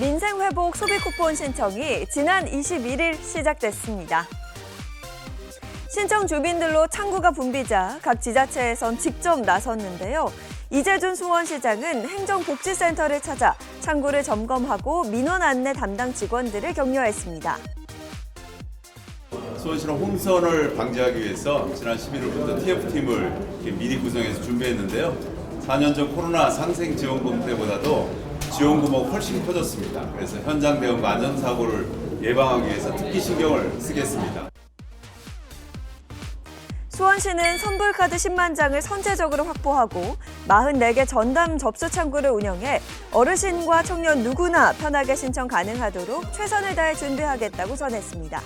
민생회복 소비 쿠폰 신청이 지난 21일 시작됐습니다. 신청 주민들로 창구가 붐비자 각 지자체에선 직접 나섰는데요. 이재준 수원시장은 행정복지센터를 찾아 창구를 점검하고 민원 안내 담당 직원들을 격려했습니다. 수원시는 홍선을 방지하기 위해서 지난 11월부터 TF팀을 미리 구성해서 준비했는데요. 4년 전 코로나 상생 지원금 때보다도 지원금은 훨씬 커졌습니다. 그래서 현장 대응과 안전 사고를 예방하기 위해서 특히 신경을 쓰겠습니다. 수원시는 선불카드 10만 장을 선제적으로 확보하고 44개 전담 접수 창구를 운영해 어르신과 청년 누구나 편하게 신청 가능하도록 최선을 다해 준비하겠다고 전했습니다.